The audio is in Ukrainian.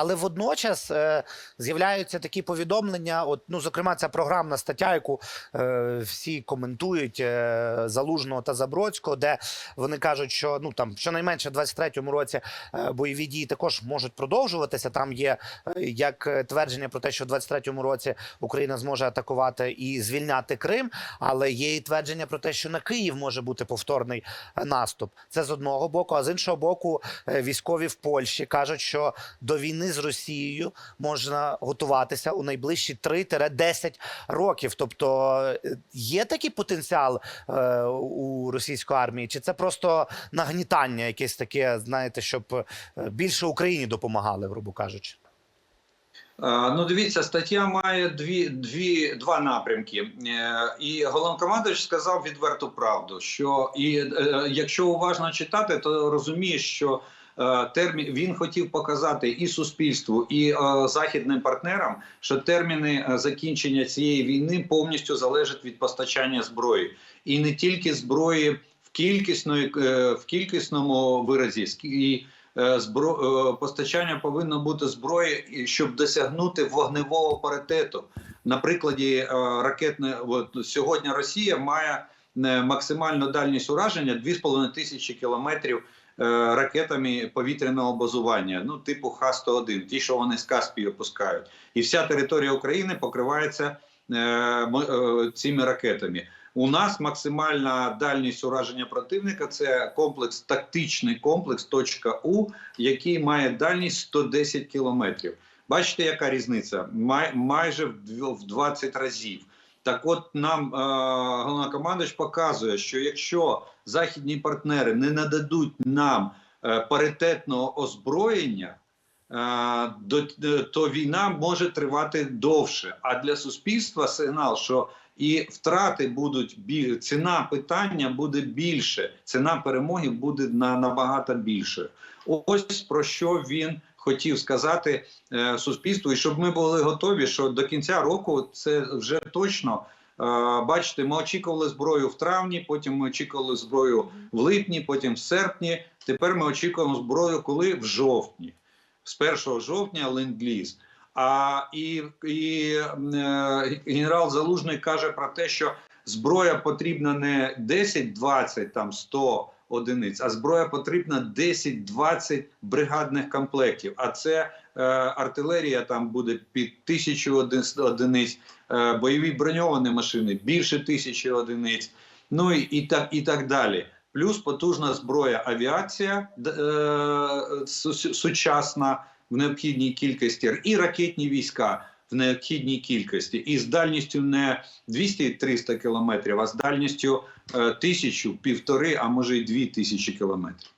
Але водночас е, з'являються такі повідомлення. От, ну, зокрема, ця програмна стаття, яку е, всі коментують е, Залужного та Забродського, де вони кажуть, що ну там щонайменше в 23-му році е, бойові дії також можуть продовжуватися. Там є е, як твердження про те, що в 23-му році Україна зможе атакувати і звільняти Крим, але є і твердження про те, що на Київ може бути повторний наступ. Це з одного боку, а з іншого боку, е, військові в Польщі кажуть, що до війни з Росією можна готуватися у найближчі 3-10 років. Тобто е, є такий потенціал е, у російської армії, чи це просто нагнітання, якесь таке, знаєте, щоб е, більше Україні допомагали, грубо кажучи. Е, Ну, дивіться, стаття має дві, дві, два напрямки. І головнокомандуючий сказав відверту правду, що і якщо уважно читати, то розумієш, що термін він хотів показати і суспільству, і е, західним партнерам, що терміни е, закінчення цієї війни повністю залежать від постачання зброї, і не тільки зброї в кількісної е, в кількісному виразі, і е, збро... е, постачання повинно бути зброї, щоб досягнути вогневого паритету. На прикладі е, ракетне, от сьогодні Росія має е, максимальну дальність ураження 2,5 тисячі кілометрів е, ракетами повітряного базування, ну типу Х-101, ті, що вони з Каспії опускають, і вся територія України покривається е, е, цими ракетами. У нас максимальна дальність ураження противника це комплекс, тактичний комплекс точка У, який має дальність 110 кілометрів. Бачите, яка різниця? Май, майже в 20 разів. Так от нам е, головнокомандуючий показує, що якщо західні партнери не нададуть нам е, паритетного озброєння, е, то війна може тривати довше. А для суспільства сигнал, що і втрати будуть ціна питання буде більше, ціна перемоги буде на набагато більше. Ось про що він хотів сказати е, суспільству, і щоб ми були готові, що до кінця року це вже точно. е, Бачите, ми очікували зброю в травні, потім ми очікували зброю в липні, потім в серпні. Тепер ми очікуємо зброю, коли в жовтні, з 1 жовтня ленд-ліз. А і, і е, генерал Залужний каже про те, що зброя потрібна не 10, 20, там 100 одиниць, а зброя потрібна 10-20 бригадних комплектів. А це е, артилерія там буде під тисячу один- одиниць, е, бойові броньовані машини більше тисячі одиниць. Ну і, і так і так далі. Плюс потужна зброя авіація е, сучасна в необхідній кількості, і ракетні війська в необхідній кількості, і з дальністю не 200-300 кілометрів, а з дальністю е, тисячу, півтори, а може й дві тисячі кілометрів.